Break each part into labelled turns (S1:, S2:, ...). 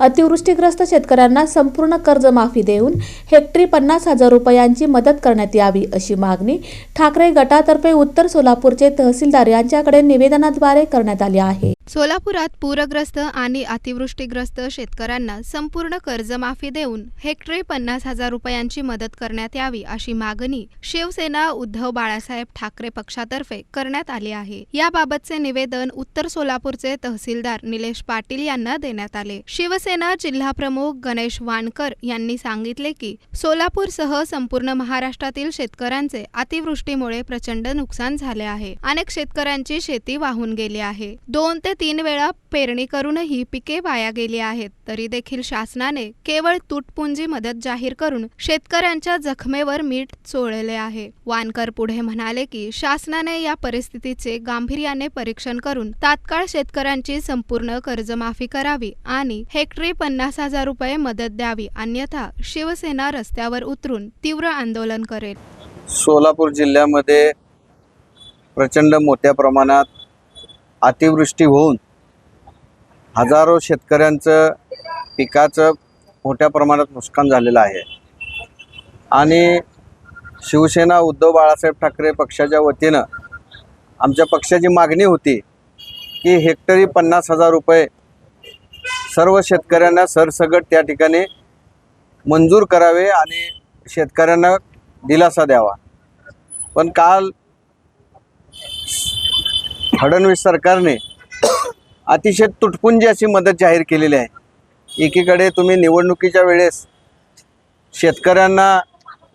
S1: अतिवृष्टीग्रस्त शेतकऱ्यांना संपूर्ण कर्जमाफी देऊन हेक्टरी पन्नास हजार रुपयांची मदत करण्यात यावी अशी मागणी ठाकरे गटातर्फे उत्तर सोलापूरचे तहसीलदार यांच्याकडे निवेदनाद्वारे करण्यात आली आहे.
S2: सोलापुरात पूरग्रस्त आणि अतिवृष्टीग्रस्त शेतकऱ्यांना संपूर्ण कर्जमाफी देऊन हेक्टरी पन्नास हजार रुपयांची मदत करण्यात यावी अशी मागणी शिवसेना उद्धव बाळासाहेब ठाकरे पक्षातर्फे करण्यात आली आहे. याबाबतचे निवेदन उत्तर सोलापूरचे तहसीलदार निलेश पाटील यांना देण्यात आले. शिवसेना जिल्हाप्रमुख गणेश वानकर यांनी सांगितले की सोलापूरसह संपूर्ण महाराष्ट्रातील शेतकऱ्यांचे अतिवृष्टीमुळे प्रचंड नुकसान झाले आहे. अनेक शेतकऱ्यांची शेती वाहून गेली आहे. दोन ते तीन वेळा पेरणी करूनही पिके वाया गेली आहेत. तरी देखील शासनाने केवळ तुटपुंजी मदत जाहीर करून शेतकऱ्यांच्या जखमेवर मीठ चोळले आहे. वानकर पुढे म्हणाले की शासनाने या परिस्थितीचे गांभीर्याने परीक्षण करून तात्काळ शेतकऱ्यांची संपूर्ण कर्जमाफी करावी आणि हेक्टरी पन्नास हजार रुपये मदत द्यावी अन्यथा शिवसेना रस्त्यावर उतरून तीव्र आंदोलन करेल.
S3: सोलापूर जिल्ह्यामध्ये प्रचंड मोठ्या प्रमाणात अतिवृष्टी होऊन हजारो शेतकऱ्यांचं पिकाचं मोठ्या प्रमाणात नुकसान झालेलं आहे. आणि शिवसेना उद्धव बाळासाहेब ठाकरे पक्षाच्या वतीनं आमच्या पक्षाची मागणी होती की हेक्टरी पन्नास हजार रुपये सर्व शेतकऱ्यांना सरसगट त्या ठिकाणी मंजूर करावे आणि शेतकऱ्यांना दिलासा द्यावा. पण काल फडणवीस सरकारने अतिशय तुटपुंजी अशी मदत जाहीर केलेली आहे. एकीकडे तुम्ही निवडणुकीच्या वेळेस शेतकऱ्यांना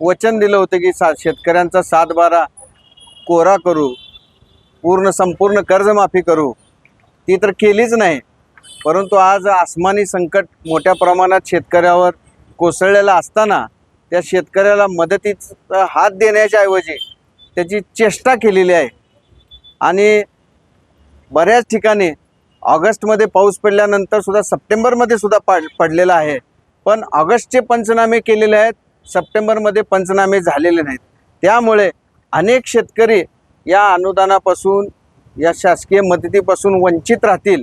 S3: वचन दिलं होतं की सा शेतकऱ्यांचा सात बारा कोरा करू पूर्ण संपूर्ण कर्जमाफी करू ती तर केलीच नाही. परंतु आज आसमानी संकट मोठ्या प्रमाणात शेतकऱ्यावर कोसळलेलं असताना त्या शेतकऱ्याला मदतीचा हात देण्याच्या ऐवजी त्याची चेष्टा केलेली आहे. आणि बऱ्याच ठिकाणी ऑगस्टमध्ये पाऊस पडल्यानंतर सुद्धा सप्टेंबरमध्ये सुद्धा पड पडलेला आहे. पण ऑगस्टचे पंचनामे केलेले आहेत सप्टेंबरमध्ये पंचनामे झालेले नाहीत. त्यामुळे अनेक शेतकरी या अनुदानापासून या शासकीय मदतीपासून वंचित राहतील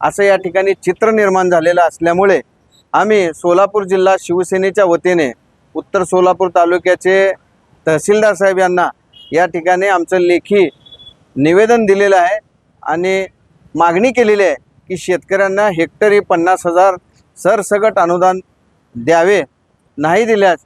S3: असं या ठिकाणी चित्र निर्माण झालेलं असल्यामुळे आम्ही सोलापूर जिल्हा शिवसेनेच्या वतीने उत्तर सोलापूर तालुक्याचे तहसीलदार साहेब यांना या ठिकाणी आमचं लेखी निवेदन दिलेलं आहे. आणि मागणी केलेली आहे की शेतकऱ्यांना हेक्टरी पन्नास हजार सरसगट अनुदान द्यावे. नाही दिल्यास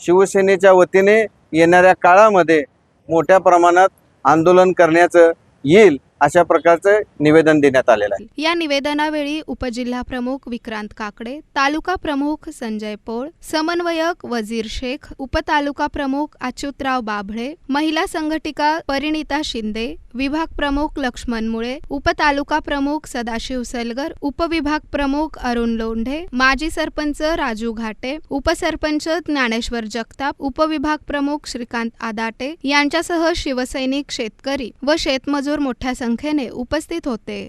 S3: शिवसेनेच्या वतीने येणाऱ्या काळामध्ये मोठ्या प्रमाणात आंदोलन करण्याचं येईल अशा प्रकारचं निवेदन देण्यात आलेलं आहे.
S2: या निवेदनावेळी उपजिल्हा प्रमुख विक्रांत काकडे तालुका प्रमुख संजय पोळ समन्वयक वजीर शेख उपतालुका प्रमुख अच्युतराव बाभळे महिला संघटिका परिणिता शिंदे विभाग प्रमुख लक्ष्मण मुळे उपतालुका प्रमुख सदाशिव सलगर उपविभाग प्रमुख अरुण लोंढे माजी सरपंच राजू घाटे उपसरपंच ज्ञानेश्वर जगताप उपविभाग प्रमुख श्रीकांत आदाटे यांच्यासह शिवसैनिक शेतकरी व शेतमजूर मोठ्या संख्येने उपस्थित होते.